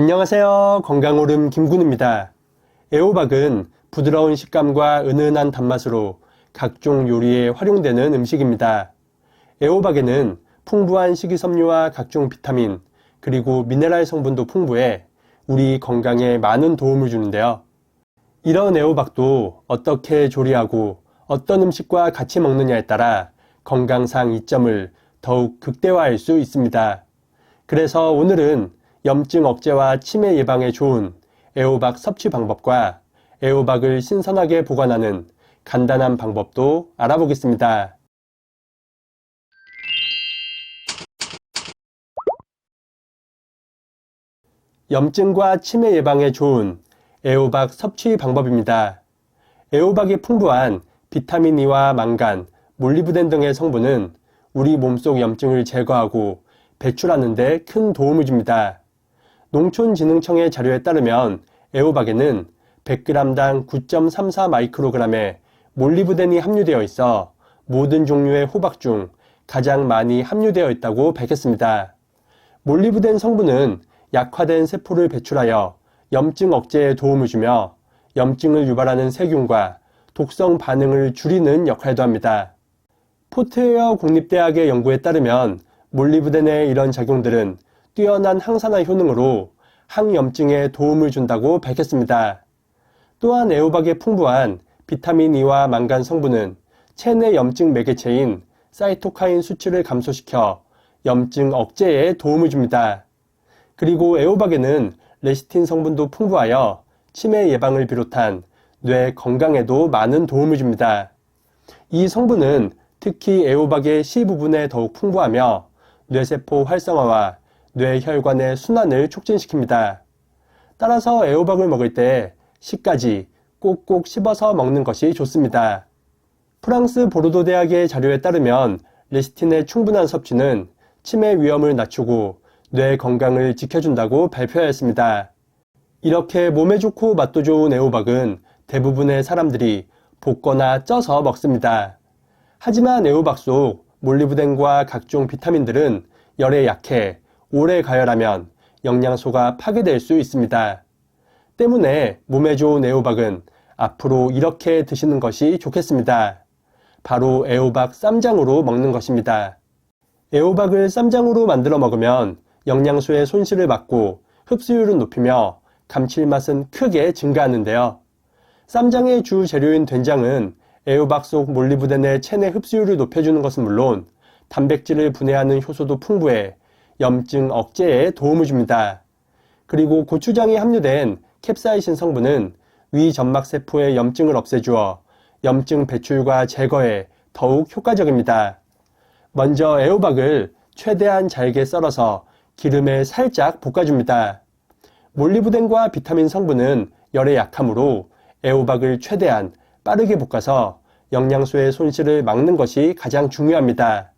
안녕하세요. 건강오름 김군입니다. 애호박은 부드러운 식감과 은은한 단맛으로 각종 요리에 활용되는 음식입니다. 애호박에는 풍부한 식이섬유와 각종 비타민, 그리고 미네랄 성분도 풍부해 우리 건강에 많은 도움을 주는데요. 이런 애호박도 어떻게 조리하고 어떤 음식과 같이 먹느냐에 따라 건강상 이점을 더욱 극대화할 수 있습니다. 그래서 오늘은 염증 억제와 치매 예방에 좋은 애호박 섭취 방법과 애호박을 신선하게 보관하는 간단한 방법도 알아보겠습니다. 염증과 치매 예방에 좋은 애호박 섭취 방법입니다. 애호박이 풍부한 비타민 E와 망간, 몰리브덴 등의 성분은 우리 몸속 염증을 제거하고 배출하는 데 큰 도움을 줍니다. 농촌진흥청의 자료에 따르면 애호박에는 100g당 9.34 마이크로그램의 몰리브덴이 함유되어 있어 모든 종류의 호박 중 가장 많이 함유되어 있다고 밝혔습니다. 몰리브덴 성분은 약화된 세포를 배출하여 염증 억제에 도움을 주며 염증을 유발하는 세균과 독성 반응을 줄이는 역할도 합니다. 포트웨어 국립대학의 연구에 따르면 몰리브덴의 이런 작용들은 뛰어난 항산화 효능으로 항염증에 도움을 준다고 밝혔습니다. 또한 애호박에 풍부한 비타민 E와 망간 성분은 체내 염증 매개체인 사이토카인 수치를 감소시켜 염증 억제에 도움을 줍니다. 그리고 애호박에는 레시틴 성분도 풍부하여 치매 예방을 비롯한 뇌 건강에도 많은 도움을 줍니다. 이 성분은 특히 애호박의 C 부분에 더욱 풍부하며 뇌세포 활성화와 뇌 혈관의 순환을 촉진시킵니다. 따라서 애호박을 먹을 때 씨까지 꼭꼭 씹어서 먹는 것이 좋습니다. 프랑스 보르도 대학의 자료에 따르면 레시틴의 충분한 섭취는 치매 위험을 낮추고 뇌 건강을 지켜준다고 발표하였습니다. 이렇게 몸에 좋고 맛도 좋은 애호박은 대부분의 사람들이 볶거나 쪄서 먹습니다. 하지만 애호박 속 몰리브덴과 각종 비타민들은 열에 약해 오래 가열하면 영양소가 파괴될 수 있습니다. 때문에 몸에 좋은 애호박은 앞으로 이렇게 드시는 것이 좋겠습니다. 바로 애호박 쌈장으로 먹는 것입니다. 애호박을 쌈장으로 만들어 먹으면 영양소의 손실을 막고 흡수율은 높이며 감칠맛은 크게 증가하는데요. 쌈장의 주 재료인 된장은 애호박 속 몰리브덴의 체내 흡수율을 높여주는 것은 물론 단백질을 분해하는 효소도 풍부해 염증 억제에 도움을 줍니다. 그리고 고추장에 함유된 캡사이신 성분은 위 점막 세포의 염증을 없애주어 염증 배출과 제거에 더욱 효과적입니다. 먼저 애호박을 최대한 잘게 썰어서 기름에 살짝 볶아줍니다. 몰리브덴과 비타민 성분은 열에 약하므로 애호박을 최대한 빠르게 볶아서 영양소의 손실을 막는 것이 가장 중요합니다.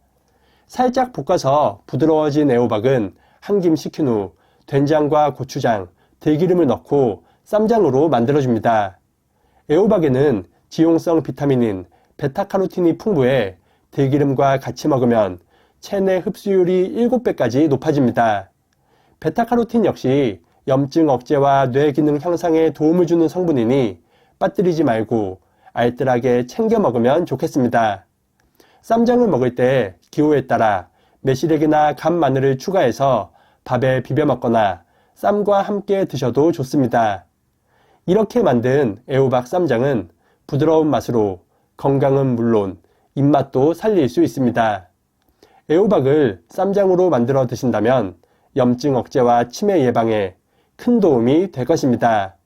살짝 볶아서 부드러워진 애호박은 한 김 식힌 후 된장과 고추장, 들기름을 넣고 쌈장으로 만들어줍니다. 애호박에는 지용성 비타민인 베타카로틴이 풍부해 들기름과 같이 먹으면 체내 흡수율이 7배까지 높아집니다. 베타카로틴 역시 염증 억제와 뇌 기능 향상에 도움을 주는 성분이니 빠뜨리지 말고 알뜰하게 챙겨 먹으면 좋겠습니다. 쌈장을 먹을 때 기호에 따라 매실액이나 간 마늘을 추가해서 밥에 비벼 먹거나 쌈과 함께 드셔도 좋습니다. 이렇게 만든 애호박 쌈장은 부드러운 맛으로 건강은 물론 입맛도 살릴 수 있습니다. 애호박을 쌈장으로 만들어 드신다면 염증 억제와 치매 예방에 큰 도움이 될 것입니다.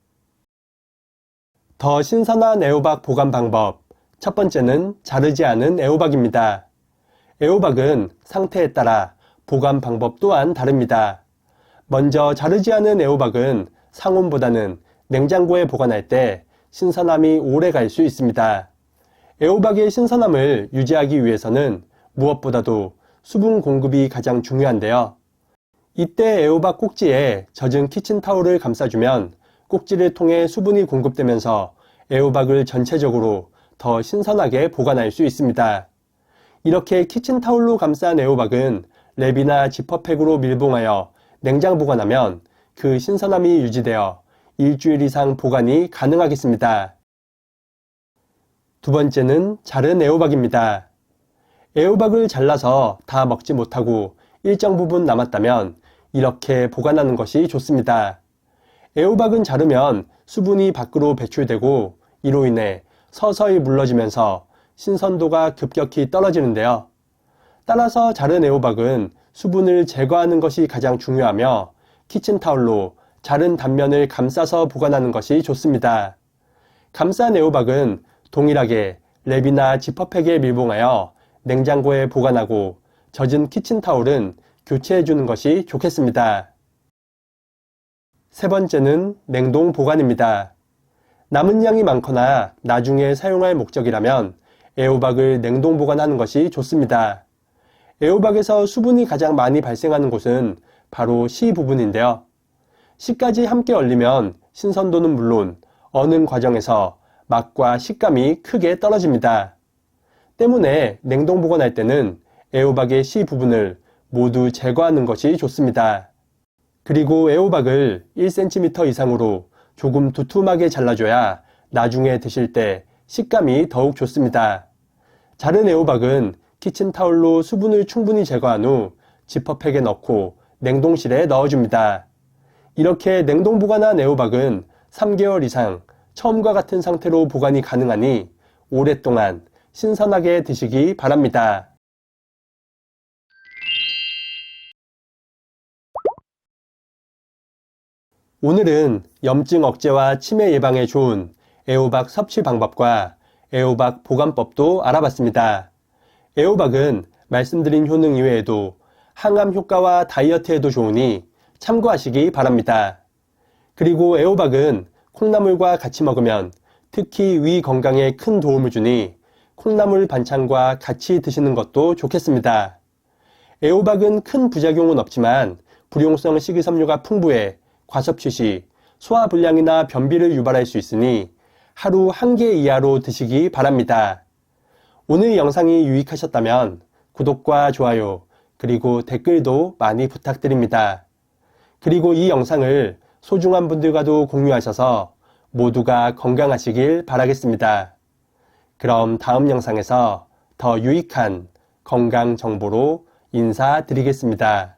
더 신선한 애호박 보관 방법. 첫 번째는 자르지 않은 애호박입니다. 애호박은 상태에 따라 보관 방법 또한 다릅니다. 먼저 자르지 않은 애호박은 상온보다는 냉장고에 보관할 때 신선함이 오래 갈 수 있습니다. 애호박의 신선함을 유지하기 위해서는 무엇보다도 수분 공급이 가장 중요한데요. 이때 애호박 꼭지에 젖은 키친타올을 감싸주면 꼭지를 통해 수분이 공급되면서 애호박을 전체적으로 더 신선하게 보관할 수 있습니다. 이렇게 키친타올로 감싼 애호박은 랩이나 지퍼팩으로 밀봉하여 냉장 보관하면 그 신선함이 유지되어 일주일 이상 보관이 가능하겠습니다. 두 번째는 자른 애호박입니다. 애호박을 잘라서 다 먹지 못하고 일정 부분 남았다면 이렇게 보관하는 것이 좋습니다. 애호박은 자르면 수분이 밖으로 배출되고 이로 인해 서서히 물러지면서 신선도가 급격히 떨어지는데요. 따라서 자른 애호박은 수분을 제거하는 것이 가장 중요하며 키친타올로 자른 단면을 감싸서 보관하는 것이 좋습니다. 감싼 애호박은 동일하게 랩이나 지퍼팩에 밀봉하여 냉장고에 보관하고 젖은 키친타올은 교체해 주는 것이 좋겠습니다. 세 번째는 냉동 보관입니다. 남은 양이 많거나 나중에 사용할 목적이라면 애호박을 냉동 보관하는 것이 좋습니다. 애호박에서 수분이 가장 많이 발생하는 곳은 바로 씨 부분인데요. 씨까지 함께 얼리면 신선도는 물론 어는 과정에서 맛과 식감이 크게 떨어집니다. 때문에 냉동 보관할 때는 애호박의 씨 부분을 모두 제거하는 것이 좋습니다. 그리고 애호박을 1cm 이상으로 조금 두툼하게 잘라줘야 나중에 드실 때 식감이 더욱 좋습니다. 자른 애호박은 키친타올로 수분을 충분히 제거한 후 지퍼팩에 넣고 냉동실에 넣어줍니다. 이렇게 냉동 보관한 애호박은 3개월 이상 처음과 같은 상태로 보관이 가능하니 오랫동안 신선하게 드시기 바랍니다. 오늘은 염증 억제와 치매 예방에 좋은 애호박 섭취 방법과 애호박 보관법도 알아봤습니다. 애호박은 말씀드린 효능 이외에도 항암 효과와 다이어트에도 좋으니 참고하시기 바랍니다. 그리고 애호박은 콩나물과 같이 먹으면 특히 위 건강에 큰 도움을 주니 콩나물 반찬과 같이 드시는 것도 좋겠습니다. 애호박은 큰 부작용은 없지만 불용성 식이섬유가 풍부해 과섭취 시 소화불량이나 변비를 유발할 수 있으니 하루 한 개 이하로 드시기 바랍니다. 오늘 영상이 유익하셨다면 구독과 좋아요 그리고 댓글도 많이 부탁드립니다. 그리고 이 영상을 소중한 분들과도 공유하셔서 모두가 건강하시길 바라겠습니다. 그럼 다음 영상에서 더 유익한 건강 정보로 인사드리겠습니다.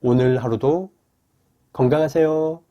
오늘 하루도 건강하세요.